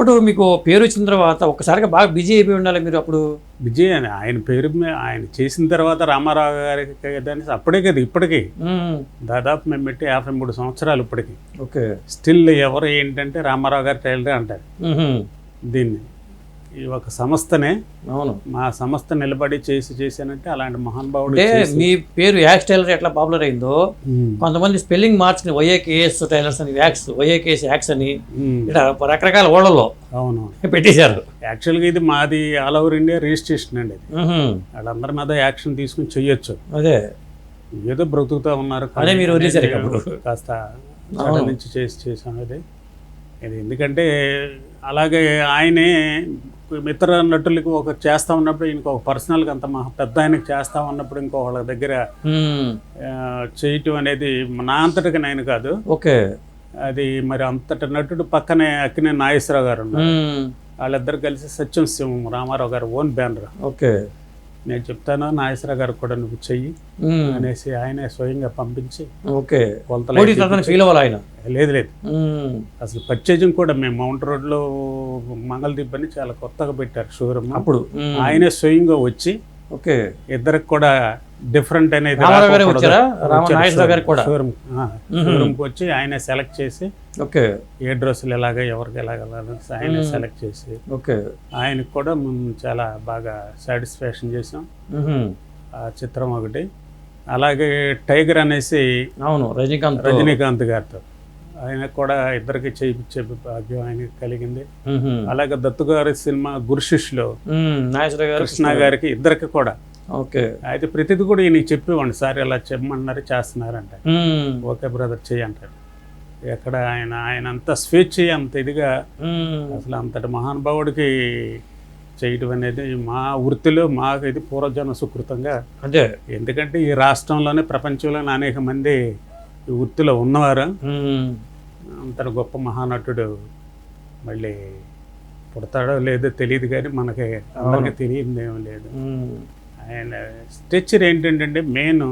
ఇప్పుడు మీకు పేరు వచ్చిన తర్వాత ఒక్కసారిగా బాగా బిజీ అయిపోయి ఉండాలి మీరు అప్పుడు? విజయ్ అని ఆయన పేరు ఆయన చేసిన తర్వాత రామారావు గారికి అనేసి అప్పుడే కదా ఇప్పటికీ. దాదాపు మేము పెట్టి యాభై మూడు సంవత్సరాలు ఇప్పటికి. ఓకే. స్టిల్ ఎవరు ఏంటంటే రామారావు గారి టైలరే అంటారు. దీన్ని. ఈ ఒక సంస్థనే అవును. మా సంస్థ నిలబడి చేసి చేశానంటే అలాంటి మహానుభావుడు అంటే మీ పేరు యాక్స్ టైలర్ ఎట్లా పాపులర్ అయిందో కొంతమంది స్పెల్లింగ్ మార్చుకుని Y A K S tailors అని వ్యాక్స్ వైఏకేఎస్ యాక్స్ అని ఇట్లా రకరకాల ఓళ్ళలో అవును. పెట్టేశారు. యాక్చువల్గా ఇది మాది ఆల్ ఓవర్ ఇండియా రిజిస్ట్రేషన్ అండి ఇది. వాళ్ళందరి మీద యాక్షన్ తీసుకుని చెయ్యొచ్చు. అదే. ఏదో బ్రతుకుతూ ఉన్నారు అదే మీరు. కాస్త నుంచి చేసి చేసాం అది ఇది ఎందుకంటే అలాగే ఆయనే ఇతర నటులకి ఒక చేస్తా ఉన్నప్పుడు ఇంకో పర్సనల్గా అంత మహా పెద్ద ఆయనకి చేస్తా ఉన్నప్పుడు ఇంకో వాళ్ళ దగ్గర చేయటం అనేది నా అంతటికి నేను కాదు. ఓకే. అది మరి అంతటి నటుడు పక్కనే అక్కినే నాగేశ్వరరావు గారు. వాళ్ళిద్దరు కలిసి సత్యం సింహం రామారావు గారు ఓన్ బ్యానర్. ఓకే. నేను చెప్తాను నాగేశ్వరరావు గారు కూడా నువ్వు చెయ్యి. అనేసి ఆయనే స్వయంగా పంపించి ఓకే ఫీల్ అవ్వాలి ఆయన లేదు లేదు. అసలు పర్చేజింగ్ కూడా మేము మౌంట్ రోడ్లో మంగళదీప్ అని చాలా కొత్తగా పెట్టారు షోరూమ్ అప్పుడు. ఆయనే స్వయంగా వచ్చి ఓకే ఇద్దరికి కూడా డిఫరెంట్ అనేది. షోరూమ్కి వచ్చి ఆయనే సెలెక్ట్ చేసి ఓకే. ఏ డ్రెస్సులు ఎలాగ ఎవరికి ఎలాగ ఆయనే. సెలెక్ట్ చేసి ఓకే. ఆయనకు కూడా మేము చాలా బాగా సాటిస్ఫాక్షన్ చేసాం. ఆ చిత్రం ఒకటి. అలాగే టైగర్ అనేసి అవును రజనీకాంత్. రజనీకాంత్ గారితో. ఆయనకు కూడా ఇద్దరికి చేయించే భాగ్యం ఆయనకి కలిగింది. అలాగే దత్తు గారి సినిమా గురుశిష్లో కృష్ణ గారికి ఇద్దరికి కూడా. ఓకే. అయితే ప్రతిది కూడా ఈయన చెప్పేవాడిని సార్ ఇలా చెప్పమన్నారు చేస్తున్నారంట. ఓకే బ్రదర్ చెయ్యి అంటాడు. ఎక్కడ ఆయన ఆయన అంత స్వేచ్ఛ అంత ఇదిగా. అసలు అంతటి మహానుభావుడికి చేయటం అనేది మా వృత్తిలో మాకు ఇది పూర్వజన్మ సుకృతంగా అదే. ఎందుకంటే ఈ రాష్ట్రంలోనే ప్రపంచంలోనే అనేక మంది వృత్తిలో ఉన్నవారు. అంత గొప్ప మహానటుడు మళ్ళీ పుడతాడో లేదో తెలియదు కానీ మనకి అందరికీ తెలియదు ఏం లేదు. ఆయన స్ట్రెచ్చర్ ఏంటంటే మెయిన్.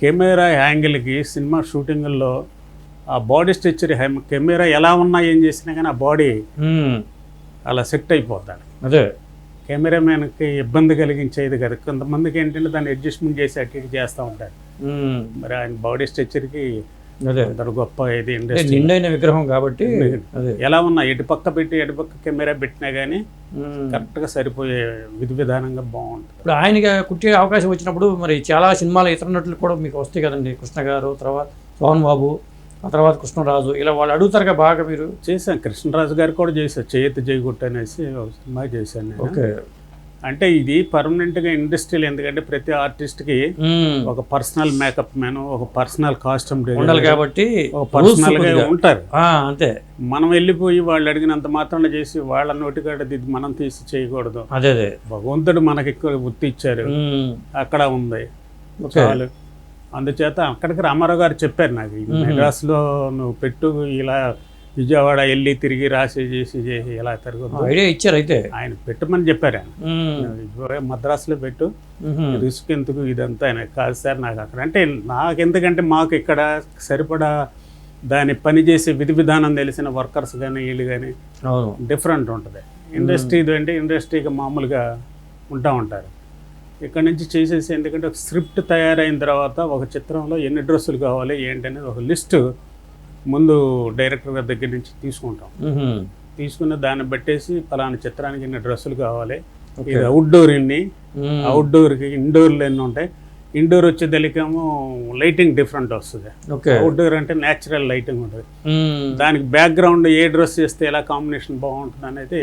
కెమెరా యాంగిల్కి సినిమా షూటింగ్లో ఆ బాడీ స్ట్రెచ్చర్ కెమెరా ఎలా ఉన్నా ఏం చేసినా కానీ ఆ బాడీ. అలా సెట్ అయిపోతాడు అదే కెమెరామెన్కి ఇబ్బంది కలిగించేది కదా కొంతమందికి ఏంటంటే దాన్ని అడ్జస్ట్మెంట్ చేసి అటు ఇటు చేస్తూ ఉంటారు మ్మ్. మరి ఆయన బాడీ అందరు గొప్ప ఇది ఇండస్ట్రీ. నిండైన విగ్రహం కాబట్టి ఎలా ఉన్నా ఎటు పక్క పెట్టి ఎటు పక్క కెమెరా పెట్టినా కానీ. కరెక్ట్గా సరిపోయే విధి విధానంగా బాగుంటుంది. ఇప్పుడు ఆయనకి కుట్టే అవకాశం వచ్చినప్పుడు మరి చాలా సినిమాలు ఇతర నటులు కూడా మీకు వస్తాయి కదండి. కృష్ణ గారు తర్వాత సోహన్ బాబు ఆ తర్వాత కృష్ణరాజు ఇలా వాళ్ళు అడుగుతారుగా బాగా మీరు. చేశాను. కృష్ణరాజు గారు కూడా జయగుట్ట అనేసి ఒక సినిమా చేశాను ఓకే. అంటే ఇది పర్మనెంట్గా ఇండస్ట్రీలో ఎందుకంటే ప్రతి ఆర్టిస్ట్కి. ఒక పర్సనల్ మేకప్ మ్యాన్ ఒక పర్సనల్ కాస్ట్యూమ్ ఉండాలి కాబట్టి ఒక. ఉంటారు. అంతే. మనం వెళ్ళిపోయి వాళ్ళు అడిగినంత మాత్రాన చేసి వాళ్ళ నోటికాడ ఇది మనం తీసి చేయకూడదు. అదే అదే. భగవంతుడు మనకి ఎక్కువ వృత్తి ఇచ్చారు. అక్కడ ఉంది. చాలు. అందుచేత అక్కడికి రామారావు గారు చెప్పారు నాకు. మెడ్రాస్లో నువ్వు పెట్టు ఇలా విజయవాడ వెళ్ళి తిరిగి రాసి చేసి చేసి ఇలా తిరగదు ఐడియా ఇచ్చారు అయితే. ఆయన పెట్టమని చెప్పారు ఆయన. మద్రాసులో పెట్టు. రిస్క్ ఎందుకు? ఇదంతా ఆయన కాదు సార్ నాకు అక్కడ అంటే నాకు ఎందుకంటే మాకు ఇక్కడ సరిపడా దాని పని చేసే విధి విధానం తెలిసిన వర్కర్స్ కానీ వీళ్ళు కానీ డిఫరెంట్ ఉంటుంది. ఇండస్ట్రీ అంటే ఇండస్ట్రీకి మామూలుగా ఉంటా ఉంటారు. ఇక్కడ నుంచి చేసేసి ఎందుకంటే ఒక స్క్రిప్ట్ తయారైన తర్వాత ఒక చిత్రంలో ఎన్ని డ్రెస్సులు కావాలి ఏంటనేది ఒక లిస్టు ముందు డైరెక్టర్ గారి దగ్గర నుంచి తీసుకుంటాం. తీసుకున్న దాన్ని బట్టేసి ఫలానా చిత్రానికి ఇన్ని డ్రెస్సులు కావాలి. ఇది అవుట్డోర్ ఇన్ని. అవుట్డోర్కి ఇండోర్లు ఎన్ని ఉంటాయి ఇండోర్ వచ్చేదలికేమో లైటింగ్ డిఫరెంట్ వస్తుంది ఓకే అవుట్డోర్ అంటే న్యాచురల్ లైటింగ్ ఉంటుంది. దానికి బ్యాక్గ్రౌండ్ ఏ డ్రెస్ చేస్తే ఎలా కాంబినేషన్ బాగుంటుంది అనేది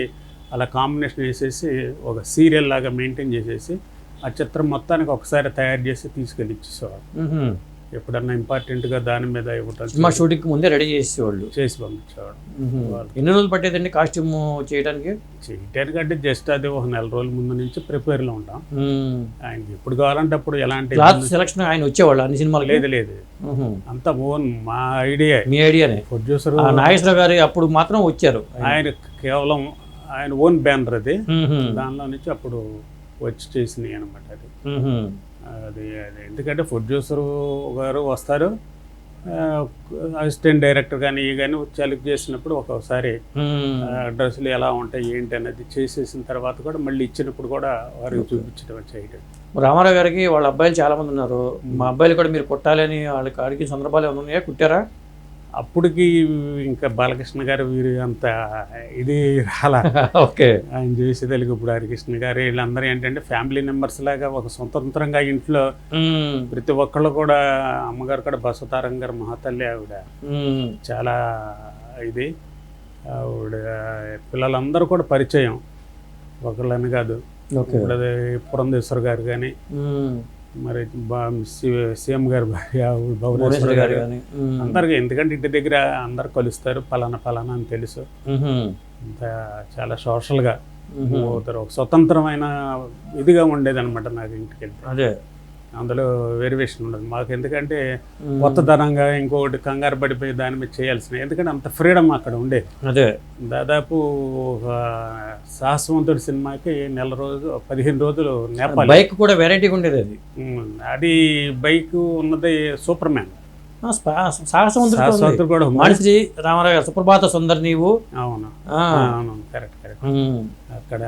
అలా కాంబినేషన్ వేసేసి ఒక సీరియల్ లాగా మెయింటైన్ చేసేసి ఆ చిత్రం మొత్తానికి ఒకసారి తయారు చేసి తీసుకెళ్ళి ఇచ్చేసేవాడు మ్మ్. ఎప్పుడన్నా ఇంపార్టెంట్గా దాని మీద ఇవ్వటం సినిమా షూటింగ్ ముందే రెడీ చేసేవాళ్ళు. చేసి పంపించేవాడు. ఎన్ని రోజులు పట్టేదండి కాస్ట్యూమ్ చేయడానికి చేయటానికంటే జస్ట్ అది ఒక నెల రోజుల ముందు నుంచి ప్రిపేర్లో ఉంటాం. మ్మ్. ఆయనకి ఎప్పుడు కావాలంటే అప్పుడు ఎలాంటి సెలక్షన్ ఆయన వచ్చేవాళ్ళు అన్ని సినిమాలకి? లేదు లేదు. అంత ఓన్ మా ఐడియా. మీ ఐడియానే. ప్రొడ్యూసర్ నాగేశ్వర గారి అప్పుడు మాత్రం వచ్చారు. ఆయన కేవలం ఆయన ఓన్ బ్యానర్ అది. దానిలో నుంచి అప్పుడు వచ్చి చేసినాయి అనమాట అది. అది అది. ఎందుకంటే ప్రొడ్యూసర్ గారు వస్తారు. అసిస్టెంట్ డైరెక్టర్ కానీ ఈ కానీ సెలెక్ట్ చేసినప్పుడు ఒక్కొక్కసారి డ్రెస్సులు ఎలా ఉంటాయి ఏంటి అనేది చేసేసిన తర్వాత కూడా మళ్ళీ ఇచ్చినప్పుడు కూడా వారికి చూపించడం చేయడం రామారావు గారికి వాళ్ళ అబ్బాయిలు చాలా మంది ఉన్నారు. మా అబ్బాయిలు కూడా మీరు కుట్టాలి అని వాళ్ళకి అడిగిన సందర్భాలు ఏమైనా ఉన్నాయా? కుట్టారా? అప్పటికి ఇంకా బాలకృష్ణ గారు వీరు అంత ఇది రాలా. ఓకే. ఆయన చేసేదానికి ఇప్పుడు హరికృష్ణ గారు వీళ్ళందరూ ఏంటంటే ఫ్యామిలీ మెంబర్స్ లాగా ఒక స్వతంత్రంగా ఇంట్లో. ప్రతి ఒక్కళ్ళు కూడా అమ్మగారు కూడా బసవతారం గారు మహాతల్లి ఆవిడ. చాలా ఇది. ఆవిడ పిల్లలందరూ కూడా పరిచయం. ఒకళ్ళని కాదు. ఇప్పుడు పురంధేశ్వర్ గారు కానీ. మరి సీఎం గారు భార్య భువనేశ్వరి గారు. అందరికీ ఎందుకంటే ఇంటి దగ్గర అందరు కలుస్తారు పలానా పలానా అని తెలుసు. అంత చాలా సోషల్గా ఒక స్వతంత్రమైన ఇదిగా ఉండేది అనమాట నాకు ఇంటికి వెళ్తే అదే. అందులో వేరియేషన్ ఉండదు. మాకు ఎందుకంటే మ్మ్. కొత్తదనంగా ఇంకొకటి కంగారు పడిపోయి దాని మీద చేయాల్సిన ఎందుకంటే అంత ఫ్రీడమ్ అక్కడ ఉండేది అదే. దాదాపు ఒక సాహసవంతుడి సినిమాకి నెల రోజు పదిహేను రోజులు నేపాల్. బైక్ కూడా వెరైటీగా ఉండేది అది. అది బైక్ ఉన్నది సూపర్ మ్యాన్ సాహసవంతుడు కూడా. మానసి రామారావు సుప్రభాత సుందర్ నీవు. అవును. అవును కరెక్ట్ కరెక్ట్. అక్కడ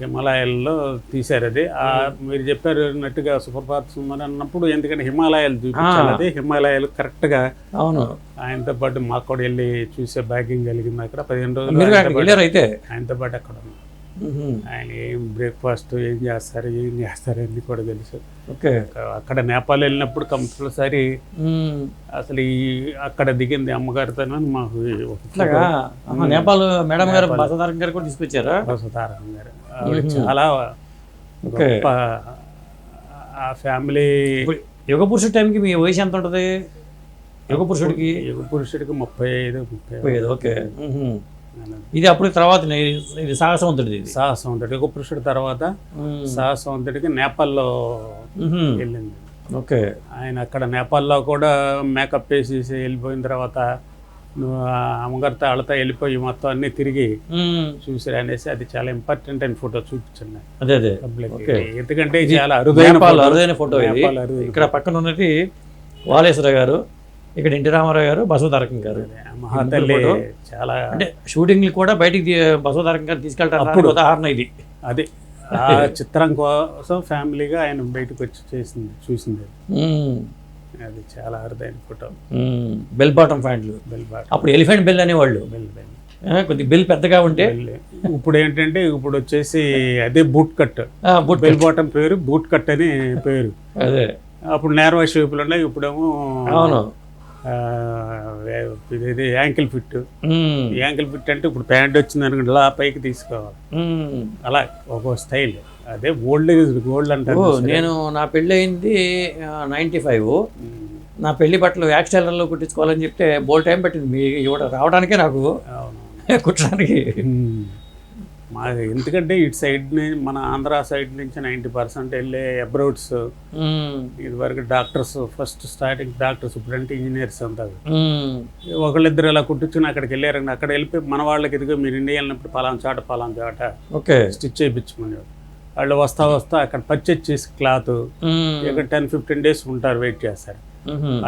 హిమాలయాల్లో తీశారు అది. ఆ మీరు చెప్పారు అన్నట్టుగా సుప్రభాత్ సుందర్ అన్నప్పుడు ఎందుకంటే హిమాలయాలు చూపించాలి అది. హిమాలయాలు కరెక్ట్గా అవును. ఆయనతో పాటు మాకు కూడా వెళ్ళి చూసే భాగ్యం కలిగింది అక్కడ. పదిహేను రోజులు అయితే? ఆయనతో పాటు అక్కడ. ఆయన ఏం బ్రేక్ఫాస్ట్ ఏం చేస్తారు ఏం చేస్తారు అన్ని కూడా తెలుసు. ఓకే. అక్కడ నేపాల్ వెళ్ళినప్పుడు కంపల్సరీ. అసలు ఈ అక్కడ దిగింది అమ్మగారితో మాకు నేపాల్ మేడం గారు బసదారం గారు కూడా తీసుకొచ్చారా? తారకం గారు. ఆవిడ చాలా ఓకే. గొప్ప ఆ ఫ్యామిలీ. యుగ పురుషుడి టైంకి మీ వయసు ఎంత ఉంటుంది? యుగ పురుషుడికి? యుగ పురుషుడికి ముప్పై ఐదు ముప్పై ఐదు, ఓకే. ఇది అప్పుడు తర్వాత ఇది సాహసవంతుడిది ఇది. సాహసవంతుడు యుగ పురుషుడి తర్వాత. సాహసవంతుడికి నేపాల్లో. వెళ్ళింది. ఓకే. ఆయన అక్కడ నేపాల్లో కూడా మేకప్ వేసేసి వెళ్ళిపోయిన తర్వాత నువ్వు అమ్మగారితో వాళ్ళతో వెళ్ళిపోయి మొత్తం అన్ని తిరిగి. చూసిరు అనేసి అది చాలా ఇంపార్టెంట్ అయిన ఫోటో చూపించండి అదే అదే. ఎందుకంటే చాలా అరుదైన. అరుదైన ఫోటో ఇక్కడ పక్కన ఉన్నది వాలేశ్వర గారు ఇక్కడ ఎన్టీ రామారావు గారు బసవతారకం గారు మహాతల్లి. చాలా అంటే షూటింగ్లు కూడా బయటికి బసవతారకం గారు తీసుకెళ్ళడానికి. ఉదాహరణ ఇది అది ఆ చిత్రం కోసం ఫ్యామిలీగా ఆయన బయటకు వచ్చి చేసింది చూసింది. అది చాలా అరుదైన ఫోటో. బెల్ బాటం ప్యాంట్లు. బెల్ బాట్ అప్పుడు ఎలిఫెంట్ బెల్ అనేవాళ్ళు. Bell bell. ఆ, కొద్దిగా బెల్ పెద్దగా ఉంటే. ఇప్పుడు ఏంటంటే ఇప్పుడు వచ్చేసి అదే boot cut. But bell bottom పేరు బూట్ కట్ అని పేరు. అదే. అప్పుడు నేర్వా షేపులు ఉన్నాయి ఇప్పుడేమో అవును. ఇది యాంకిల్ ఫిట్. యాంకిల్ ఫిట్ అంటే ఇప్పుడు ప్యాంట్ వచ్చింది అనుకుంటే ఇలా పైకి తీసుకోవాలి. అలా ఒక స్టైల్. అదే ఓల్డ్ గోల్డ్ అంటారు. నేను నా పెళ్ళి అయింది నైంటీ ఫైవ్. నా పెళ్ళి బట్టలు యాక్స్ టైలర్లో కుట్టించుకోవాలని చెప్తే బోల్ టైం పట్టింది. మీ ఇవ్వడం రావడానికే నాకు. కుట్టడానికి. మా ఎందుకంటే ఇటు సైడ్ మన ఆంధ్ర సైడ్ నుంచి నైంటీ పర్సెంట్ వెళ్ళే అబ్రౌడ్స్. ఇదివరకు డాక్టర్స్ ఫస్ట్ స్టార్టింగ్ డాక్టర్స్ ఇప్పుడంటే ఇంజనీర్స్ మ్మ్. ఒకళ్ళిద్దరు ఇలా కుట్టించుకుని అక్కడికి వెళ్ళారండి అక్కడ వెళ్ళిపోయి మన వాళ్ళకి ఇదిగో మీరు ఇండియా వెళ్ళినప్పుడు పలానా చాట పలానా చాట ఓకే స్టిచ్ చేయించుకునేవారు వాళ్ళు వస్తా వస్తా అక్కడ పర్చేజ్ చేసి క్లాత్. ఇక్కడ టెన్ ఫిఫ్టీన్ డేస్ ఉంటారు వెయిట్ చేస్తారు.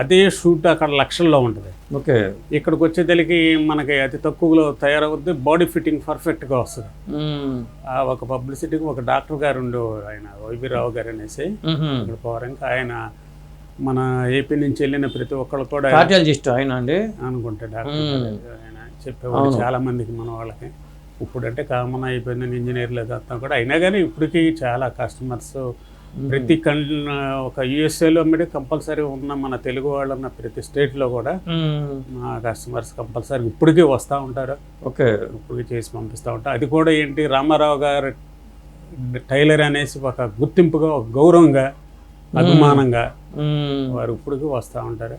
అదే షూట్ అక్కడ లక్షల్లో ఉంటుంది. ఓకే. ఇక్కడికి వచ్చేదలికి మనకి అతి తక్కువలో తయారవుద్ది బాడీ ఫిట్టింగ్ పర్ఫెక్ట్గా వస్తుంది. ఒక పబ్లిసిటీకి ఒక డాక్టర్ గారు ఉండు ఆయన వైబీ రావు గారు అనేసి. ఇక్కడ పోవడానికి ఆయన మన ఏపీ నుంచి వెళ్ళిన ప్రతి ఒక్కళ్ళు కూడా కార్డియాలజిస్ట్ ఆయన అండి? అనుకుంటా డాక్టర్. ఆయన చెప్పేవాళ్ళు చాలా మందికి మన వాళ్ళకి. ఇప్పుడంటే కామన్ అయిపోయింది ఇంజనీర్లు అంతా కూడా అయినా కానీ ఇప్పటికీ చాలా కస్టమర్స్ ప్రతి కన్ ఒక యూఎస్ఏలో మీద కంపల్సరీ ఉన్న మన తెలుగు వాళ్ళు ఉన్న ప్రతి స్టేట్లో కూడా. మా కస్టమర్స్ కంపల్సరీ ఇప్పటికీ వస్తూ ఉంటారు. ఓకే. ఇప్పటికీ చేసి పంపిస్తూ ఉంటారు. అది కూడా ఏంటి రామారావు గారు టైలర్ అనేసి ఒక గుర్తింపుగా ఒక గౌరవంగా అభిమానంగా. వారు ఇప్పటికీ వస్తూ ఉంటారు.